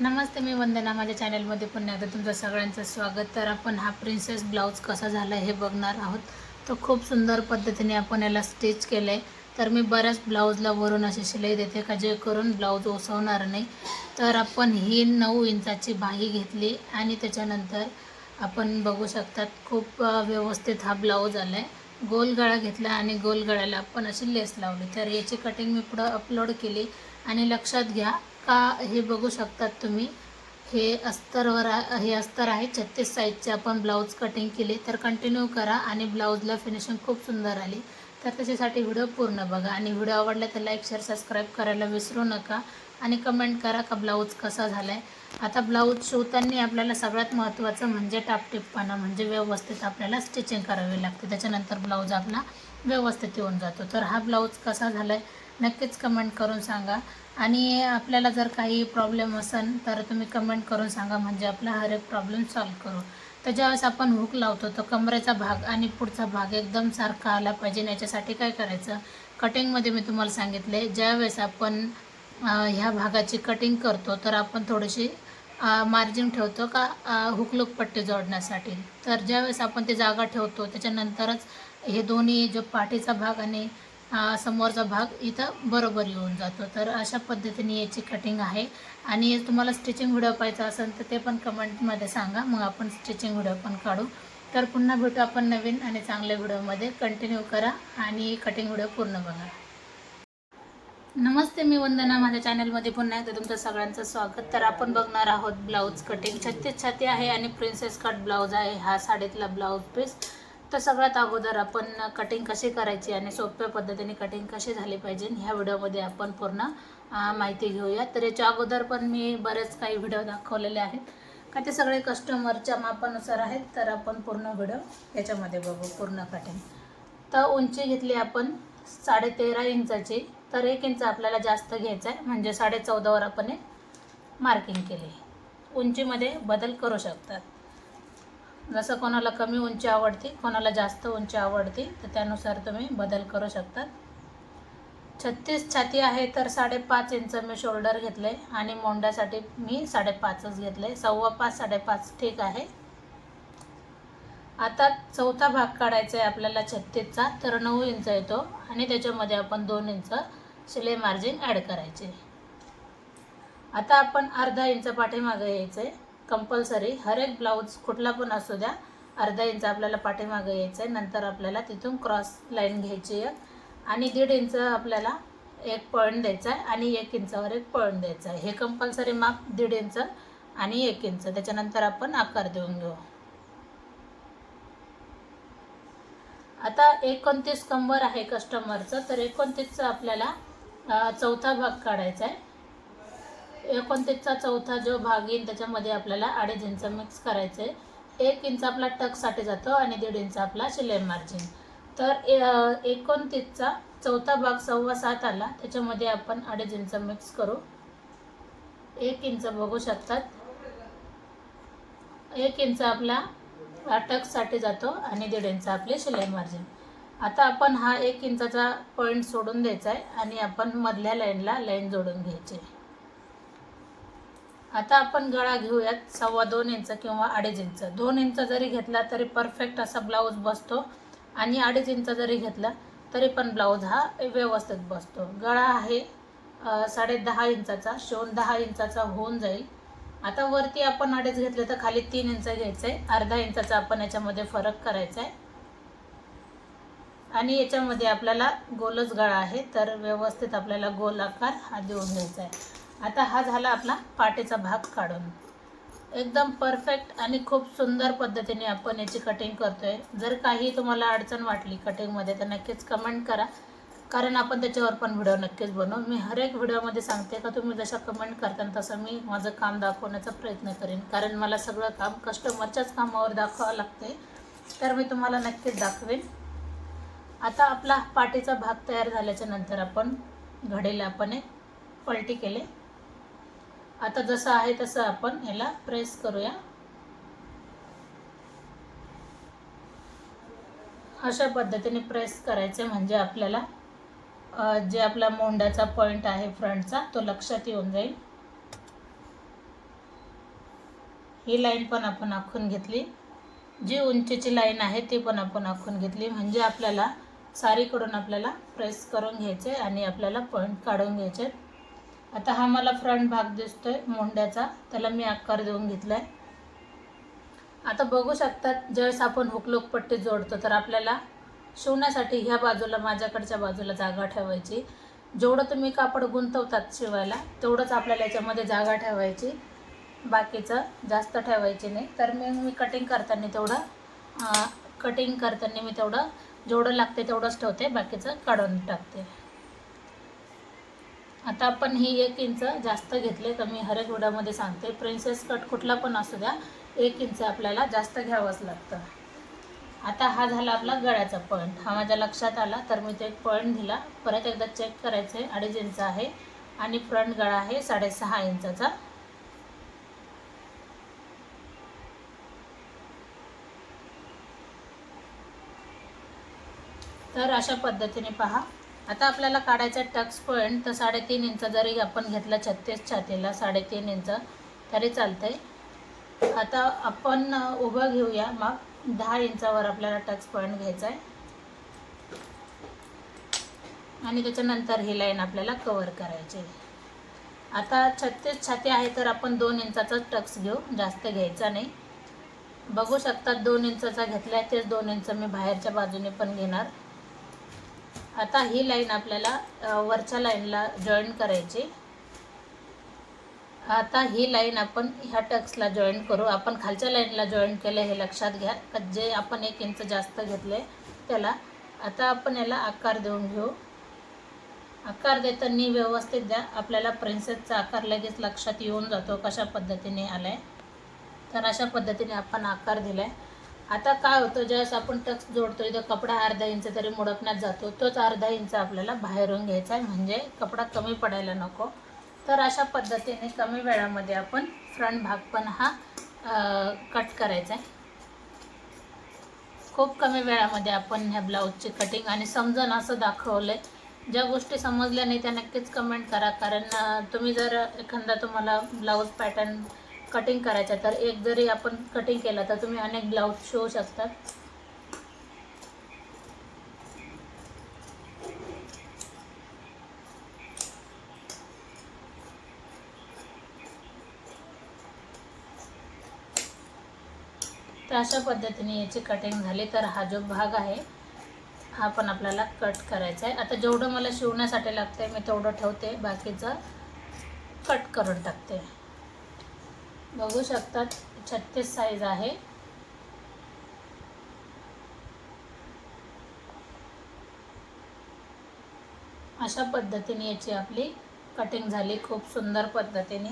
नमस्ते मी वंदना माझ्या चॅनलमध्ये पुन्हा एकदा तुमचं सगळ्यांचं स्वागत. तर आपण हा प्रिन्सेस ब्लाऊज कसा झाला हे बघणार आहोत. तर खूप सुंदर पद्धतीने आपण याला स्टिच केलं आहे तर मी बऱ्याच ब्लाऊजला वरून अशी शिलाई देते का जे करून ब्लाऊज ओसवणार नाही. तर आपण ही नऊ इंचाची बाही घेतली आणि त्याच्यानंतर आपण बघू शकतात खूप व्यवस्थित हा ब्लाऊज आला आहे गोल गळा घेतला आणि गोल गळ्याला आपण अशी लेस लावली. तर याची कटिंग मी पुढं अपलोड केली. आणि लक्षात घ्या का हे बघू शकतात तुम्ही. हे अस्तरवर हे अस्तर आहे. छत्तीस साईजचे आपण ब्लाऊज कटिंग केले. तर कंटिन्यू करा आणि ब्लाऊजला फिनिशिंग खूप सुंदर आली. तर त्याच्यासाठी व्हिडिओ पूर्ण बघा. आणि व्हिडिओ आवडला तर लाईक शेअर सबस्क्राईब करायला विसरू नका. आणि कमेंट करा का ब्लाऊज कसा झाला आहे आता ब्लाऊज शिवताना आपल्याला सगळ्यात महत्त्वाचं म्हणजे टापटिपपणा म्हणजे व्यवस्थित आपल्याला स्टिचिंग करावी लागते. त्याच्यानंतर ब्लाऊज आपला व्यवस्थित येऊन जातो. तर हा ब्लाऊज कसा झाला आहे नक्कीच कमेंट करून सांगा. आणि आपल्याला जर काही प्रॉब्लेम असेल तर तुम्ही कमेंट करून सांगा. म्हणजे आपला हर एक प्रॉब्लेम सॉल्व करू. तर ज्यावेळेस आपण हुक लावतो तर कमरेचा भाग आणि पुढचा भाग एकदम सारखा आला पाहिजे. याच्यासाठी काय करायचं? कटिंगमध्ये मी तुम्हाला सांगितले ज्यावेळेस आपण ह्या भागाची कटिंग करतो तर आपण थोडीशी मार्जिन ठेवतो का हुकलूक पट्टी जोडण्यासाठी. तर ज्यावेळेस आपण ती जागा ठेवतो त्याच्यानंतरच हे दोन्ही जो पाठीचा भाग आणि समोरचा भाग इथं बरोबर येऊन जातो. तर अशा पद्धतीने याची कटिंग आहे. आणि तुम्हाला स्टिचिंग व्हिडिओ पाहायचा असेल तर ते पण कमेंटमध्ये सांगा. मग आपण स्टिचिंग व्हिडिओ पण काढू. तर पुन्हा भेटू आपण नवीन आणि चांगल्या व्हिडिओमध्ये कंटिन्यू करा आणि कटिंग व्हिडिओ पूर्ण बघा. नमस्ते मी वंदना. माझ्या चॅनलमध्ये पुन्हा एकदा तुमचं सगळ्यांचं स्वागत. तर आपण बघणार आहोत ब्लाऊज कटिंग छत्तीस छाती आहे आणि प्रिन्सेस कट ब्लाऊज आहे. हा साडीतला ब्लाऊज पीस तर सगळ्यात अगोदर आपण कटिंग कशी करायची आणि सोप्या पद्धतीने कटिंग कशी झाली पाहिजे ह्या व्हिडिओमध्ये आपण पूर्ण माहिती घेऊया. तर याच्या अगोदर पण मी बरेच काही व्हिडिओ दाखवलेले आहेत. का ते सगळे कस्टमरच्या मापानुसार आहेत. तर आपण पूर्ण व्हिडिओ याच्यामध्ये बघू पूर्ण कटिंग तर उंची घेतली आपण साडेतेरा इंचाची. तर एक इंच आपल्याला जास्त घ्यायचा आहे म्हणजे साडे चौदावर आपण मार्किंग केली. उंचीमध्ये बदल करू शकतात. जसं कोणाला कमी उंची आवडते कोणाला जास्त उंची आवडते तर त्यानुसार तुम्ही बदल करू शकतात छत्तीस छाती आहे तर साडेपाच इंच मी शोल्डर घेतले आणि मोंड्यासाठी मी साडेपाचच घेतले. सव्वा पाच साडेपाच ठीक आहे. आता चौथा भाग काढायचा आहे आपल्याला छत्तीसचा तर नऊ इंच येतो आणि त्याच्यामध्ये आपण दोन इंच शिलाई मार्जिन ॲड करायचे. आता आपण अर्धा इंच पाठीमागं यायचं आहे कंपल्सरी हर एक ब्लाऊज कुठला पण असू द्या अर्धा इंच आपल्याला पाठीमागं यायचं आहे नंतर आपल्याला तिथून क्रॉस लाईन घ्यायची आहे. आणि दीड इंच आपल्याला एक पॉईंट द्यायचा आहे आणि एक इंचावर एक पॉईंट द्यायचा आहे हे कंपल्सरी माप दीड इंच आणि एक इंच त्याच्यानंतर आपण आकार देऊन घेऊ. आता एकोणतीस कंबर आहे कस्टमरचं तर एकोणतीसचा आपल्याला चौथा भाग काढायचा आहे एकोणतीसचा चौथा जो भाग येईल त्याच्यामध्ये आपल्याला अडीच इंच मिक्स करायचं आहे एक इंच आपला टकसाठी जातो आणि दीड इंच आपला शिलाई मार्जिन तर एकोणतीसचा चौथा भाग सव्वा सात आला त्याच्यामध्ये आपण अडीच इंच मिक्स करू. एक इंच बघू शकतात. एक इंच आपला टक्ससाठी जातो आणि दीड इंच आपली शिलाई मार्जिन आता आपण हा एक इंचाचा पॉईंट सोडून द्यायचा आहे आणि आपण मधल्या लाईनला लाईन जोडून घ्यायची. आता आपण गळा घेऊयात सव्वा दोन इंच किंवा अडीच इंच. दोन इंच जरी घेतला तरी परफेक्ट असा ब्लाऊज बसतो. आणि अडीच इंच जरी घेतला तरी पण ब्लाऊज हा व्यवस्थित बसतो. गळा आहे साडे दहा इंचाचा. शिवून दहा इंचाचा होऊन जाईल. आता वरती आपण अडीच घेतले तर खाली तीन इंच घ्यायचं आहे अर्धा इंचाचा आपण याच्यामध्ये फरक करायचा आहे आणि याच्यामध्ये आपल्याला गोलच गळा आहे तर व्यवस्थित आपल्याला गोल आकार हा देऊन घ्यायचा आहे आता हा झाला आपला पाटेचा भाग काढून. एकदम परफेक्ट आणि खूप सुंदर पद्धतीने आपण याची कटिंग करतोय. जर काही तुम्हाला अडचण वाटली कटिंगमध्ये तर नक्कीच कमेंट करा. कारण आपण त्याच्यावर पण व्हिडिओ नक्कीच बनवू. मी हर एक व्हिडिओमध्ये सांगते का तुम्ही जशा कमेंट करता तसं मी माझं काम दाखवण्याचा प्रयत्न करेन. कारण मला सगळं काम कस्टमरच्याच कामावर दाखवावं लागते तर मी तुम्हाला नक्कीच दाखवेन. आता आपला पाटीचा भाग तयार झाल्याच्यानंतर आपण घडीला आपण एक पलटी केले. आता जसं आहे तसं आपण याला प्रेस करूया. अशा पद्धतीने प्रेस करायचे म्हणजे आपल्याला जे आपला मोंडाचा पॉईंट आहे फ्रंटचा तो लक्षात येऊन जाईल. ही लाईन पण आपण आखून घेतली. जी उंचीची लाईन आहे ती पण आपण आखून घेतली. म्हणजे आपल्याला सारीकडून आपल्याला प्रेस करून घ्यायचे आणि आपल्याला पॉईंट काढून घ्यायचे. आता हा मला फ्रंट भाग दिसतोय मोंड्याचा त्याला मी आकार देऊन घेतलाय. आता बघू शकतात ज्यावेळेस आपण हुकलोक पट्टी जोडतो तर आपल्याला शिवण्यासाठी ह्या बाजूला माझ्याकडच्या बाजूला जागा ठेवायची. जेवढं तुम्ही कापड गुंतवतात शिवायला तेवढंच आपल्याला याच्यामध्ये जागा ठेवायची. बाकीचं जास्त ठेवायची नाही. तर मी मी कटिंग करताना तेवढं कटिंग करताना मी तेवढं जेवढं लागते तेवढंच ठेवते. बाकीचं काढून टाकते. आता आपण ही एक इंच जास्त घेतले तर मी हरेक व्हिडिओमध्ये सांगते. प्रिन्सेस कट कुठला पण असू द्या एक इंच आपल्याला जास्त घ्यावंच लागतं. आता हा झाला आपला गळ्याचा पॉईंट हा माझ्या लक्षात आला तर मी तो एक पॉईंट दिला. परत एकदा चेक करायचं आहे अडीच इंच आहे आणि फ्रंट गळा आहे साडेसहा इंचाचा. तर अशा पद्धतीने पहा. आता आपल्याला काढायचा टक्स पॉईंट तर साडेतीन इंच जरी आपण घेतला छत्तीस छातीला साडेतीन इंच तरी चालतंय. आता आपण उभं घेऊया. मग दहा इंचावर आपल्याला टच पॉईंट घ्यायचा आहे आणि त्याच्यानंतर ही लाईन आपल्याला कवर करायची. आता छत्तीस छाती आहे तर आपण दोन इंचाचा टक्स घेऊ. जास्त घ्यायचा नाही. बघू शकतात दोन इंचाचा घेतला आहे तेच दोन इंच मी बाहेरच्या बाजूने पण घेणार. आता ही लाईन आपल्याला वरच्या लाईनला जॉईन करायची. आता ही लाईन आपण ह्या टक्सला जॉईन करू. आपण खालच्या लाईनला जॉईन केलं हे लक्षात घ्या. का जे आपण एक इंच जास्त घेतले त्याला आता आपण याला आकार देऊन घेऊ. आकार देताना व्यवस्थित द्या. आपल्याला प्रिन्सेसचा आकार लगेच लक्षात येऊन जातो कशा पद्धतीने आला आहे तर अशा पद्धतीने आपण आकार दिला आहे आता काय होतं ज्यावेळेस आपण टक्स जोडतो इथं कपडा अर्धा इंच तरी मुडकण्यात जातो. तोच अर्धा इंच आपल्याला बाहेरून घ्यायचा आहे म्हणजे कपडा कमी पडायला नको. तर अशा पद्धतीने कमी वेळामध्ये आपण फ्रंट भाग पण हा कट करायचा आहे. खूप कमी वेळामध्ये आपण ह्या ब्लाऊजची कटिंग आणि समजून असं दाखवलं आहे ज्या गोष्टी समजल्या नाही त्या नक्कीच कमेंट करा. कारण तुम्ही जर एखादा तुम्हाला ब्लाऊज पॅटर्न कटिंग करायचं तर एक जरी आपण कटिंग केलं तर तुम्ही अनेक ब्लाऊज शिवू शकतात. तर अशा पद्धतीने याची कटिंग झाली तर हा जो भाग आहे हा पण आपल्याला कट करायचा आहे. आता जेवढं मला शिवण्यासाठी लागतं आहे मी तेवढं ठेवते. बाकीचं कट करून टाकते. बघू शकतात छत्तीस साईज आहे. अशा पद्धतीने याची आपली कटिंग झाली खूप सुंदर पद्धतीने.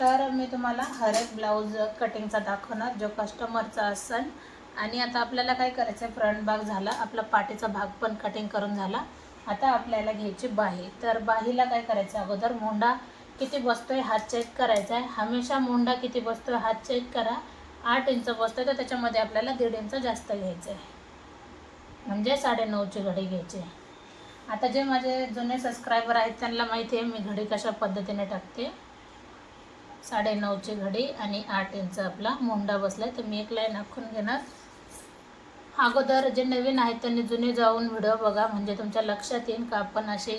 तर मी तुम्हाला हर एक ब्लाऊज कटिंगचा दाखवणार जो कस्टमरचा असेल. आणि आता आपल्याला काय करायचं आहे फ्रंट भाग झाला आपला पाठीचा भाग पण कटिंग करून झाला. आता आपल्याला घ्यायची बाही. तर बाहीला काय करायचं अगोदर मोंडा किती बसतोय हात चेक करायचा आहे. हमेशा मोंडा किती बसतोय हात चेक करा. आठ इंच बसतोय तर त्याच्यामध्ये आपल्याला दीड इंच जास्त घ्यायचं आहे. म्हणजे साडेनऊची घडी घ्यायची आहे. आता जे माझे जुने सबस्क्रायबर आहेत त्यांना माहिती आहे मी घडी कशा पद्धतीने टाकते. साडेनऊची घडी आणि आठ इंच आपला मोंडा बसला आहे तर मी एक लाईन आखून घेणार. अगोदर जे नवीन आहेत त्यांनी जुने जाऊन व्हिडिओ बघा. म्हणजे तुमच्या लक्षात येईल का आपण अशी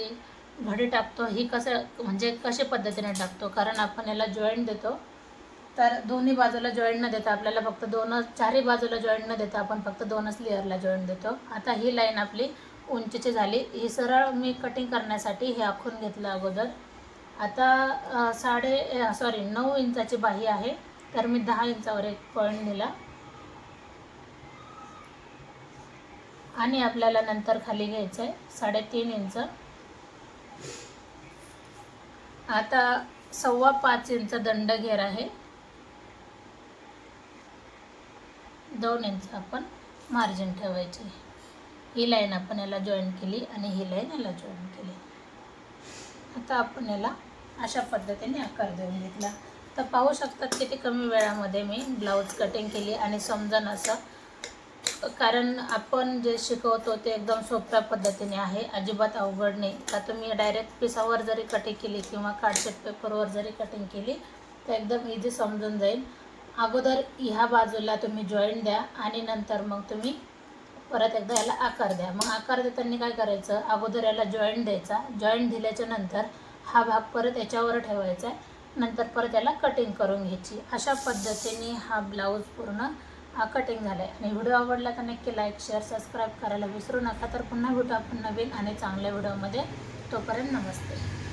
घडी टाकतो. ही कसं म्हणजे कशा पद्धतीने टाकतो? कारण आपण याला जॉईंट देतो. तर दोन्ही बाजूला जॉईंट न देता आपल्याला फक्त दोनच चारही बाजूला जॉईंट न देता आपण फक्त दोनच लेअरला जॉईंट देतो. आता ही लाईन आपली उंचीची झाली. ही सरळ मी कटिंग करण्यासाठी हे आखून घेतलं अगोदर. आता साडे सॉरी नऊ इंचाची बाही आहे. तर मी दहा इंचावर एक पॉईंट दिला. आणि आपल्याला नंतर खाली घ्यायचं आहे साडेतीन इंच. आता सव्वा पाच इंच दंड घेर आहे. दोन इंच आपण मार्जिन ठेवायचे. ही लाईन आपण याला जॉईन केली आणि ही लाईन याला जॉईन केली. आता आपण याला अशा पद्धतीने आकार देऊन घेतला. तर पाहू शकतात किती कमी वेळामध्ये मी ब्लाऊज कटिंग केली आणि समजन असं कारण आपण जे शिकवतो ते एकदम सोप्या पद्धतीने आहे अजिबात अवघड नाही. का तुम्ही डायरेक्ट पिसावर जरी कटिंग केली किंवा कार्डशीट पेपरवर जरी कटिंग केली तर एकदम इझी समजून जाईल. अगोदर ह्या बाजूला तुम्ही जॉईंट द्या आणि नंतर मग तुम्ही परत एकदा याला आकार द्या. मग आकार देताना काय करायचं? अगोदर याला जॉईंट द्यायचा. जॉईंट दिल्याच्या नंतर हा भाग परत याच्यावर ठेवायचा आहे. नंतर परत याला कटिंग करून घ्यायची. अशा पद्धतीने हा ब्लाऊज पूर्ण कटिंग झाला आहे आणि व्हिडिओ आवडला तर नक्की लाईक शेअर सबस्क्राईब करायला विसरू नका. तर पुन्हा भेटू आपण नवीन आणि चांगल्या व्हिडिओमध्ये. तोपर्यंत नमस्ते.